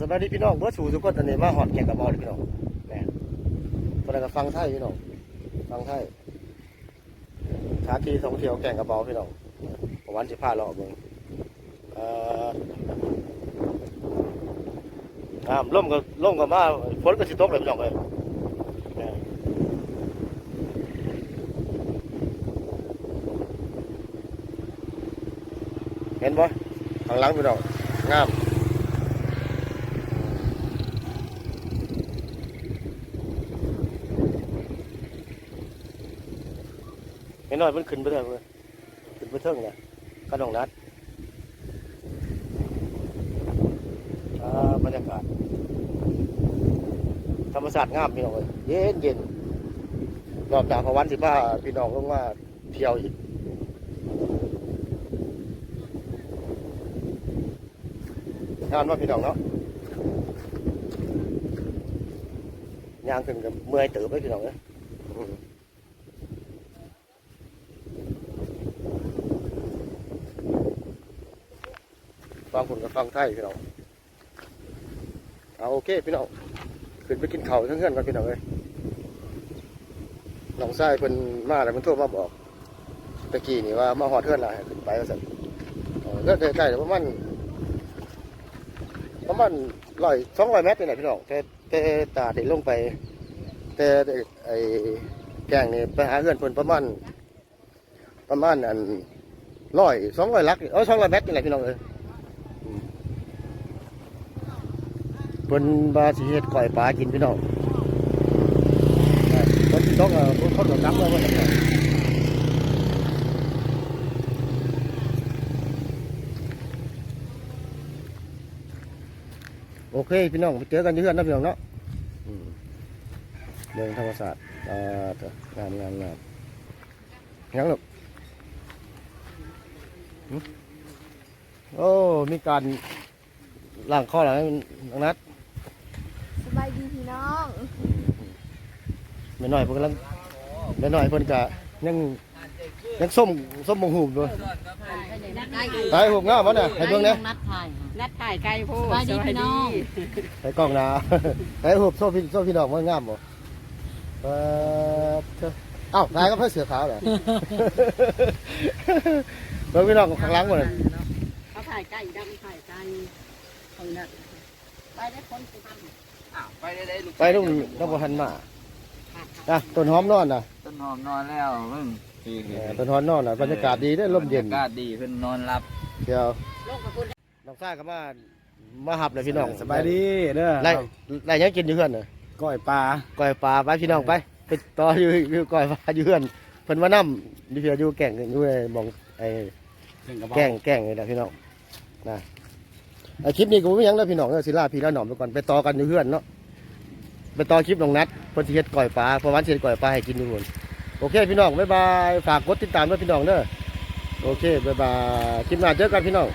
สบายดีพี่น้องเบิดสู่ทุกคนตอนนี้มาหอดแข่งกับบอลพี่น้องแหม่ตอนนี้ก็ฟังไทยพี่น้องฟังไทยชาทีท่องเที่ยวแข่งกับบอลพี่น้องประวันสิพาเราะเบิ่งเอ่อน้ำล่มก็ล่มก็มาฝนก็สิตกเลยพี่น้องเลยเห็นบ่ข้างหลังพี่น้องงาม ไม่น้อยมันขึ้นไปเถิงเลยขึ้นไปเถิงเนี่ยกระดองนัดบรรยากาศ ธรรมศาสตร์งามพี่น้องเลยเย็นเย็นรอบจากพระวันสิบ้าพี่น้องลงมาเที่ยวอีกงานว่าพี่น้องเนาะยางขึ้นกับเมื่อยเติบไปพี่น้องเลยอื ฟังคนกับฟังไทยพี่น้องเอาโอเคพี่น้องขึ้นไปกินเข้าเพื่อนๆกันพี่น้องเลยหนองชายเพิ่นมาแล้วเพิ่นโทรมาบอกตะกี้นี่ว่ามาหอดเพื่อนละให้ขึ้นไปว่าสั่นเออก็ใกล้ๆประมาณประมาณร้อยสองร้อยเมตรนี่แหละพี่น้องแต่แต่ตาได้ลงไป แต่ไอ้แกงนี่ไปหาเพื่อนเพิ่นประมาณประมาณอันร้อยสองร้อยลักเออสองร้อยเมตรนี่แหละพี่น้องเอ้ย เพิ่นบาสิเฮ็ดก้อยปลากินพี่น้องคนที่ต้องเออคนคนก็กลับมาว่าโอเคพี่น้องไปเจอกันที่เพื่อนนะพี่น้องเนาะเรื่องธรรมศาสตร์อ่างามงามงามยังลูกโอ้ มีการล้างข้อหลังให้น้องนัด ดีพี่น้องไม่น้อยเพิ่นกำลังไม่น้อยเพิ่นก็ยังยังส้มส้มบงหูบด้วยไปหูบงามบ่เนี่ยให้เบิ่งเนี่ยนัดถ่ายค่ะนัดถ่ายไกลโพดสวัสดีพี่น้องให้กล้องหนาให้หูบโซ่พี่โซ่พี่น้องมันงามบ่เออเถอะเอ้าถ่ายกับเพื่อเสือขาวเหรอเบิ่งพี่น้องข้างหลังบ่เนี่ยเขาถ่ายไกลดำถ่ายไกลเอาเนี่ยไปได้คนไปทอ้าว ไปได้ได้ลูกไปลุงต้องบ่ทันมาอะต้นหอมนอนน่ะต้นหอมนอนแล้วมึงดีเออต้นหอมนอนน่ะบรรยากาศดีได้อลมเย็นบรรยากาศดีเพิ่นนอนหลับเดี๋ยวำลงกับคุณน้องซ่าก็มามาหับเลยพี่น้องสบายดีเด้อไล่ไล่ยังกินอยู่เฮือนน่ะก้อยปลาก้อยปลาไปพี่น้องไปไปต่ออยู่อยู่ก้อยปลาอยู่เฮือนเพิ่นมานํอยู่เพียอยู่แก่งอยู่ในหมองไอ้ถึงกระแก่งแก่งนี่แหละพี่น้องนะ ไอคลิปนี้ก็ไม่ยังแล้วพี่น้องเออสิลาพี่แล้วน้องไปก่อนไปต่อกันอยู่เพื่อนเนาะไปต่อคลิปน้องนัดเพิ่นทีเฮ็ดก่อยปลาเพราะวันสิเฮ็ดก้อยปลาให้กินทุกคนโอเคพี่น้องบ๊ายบายฝากกดติดตามด้วยพี่น้องเด้อโอเคบ๊ายบายคลิปหน้าเจอกันพี่น้อง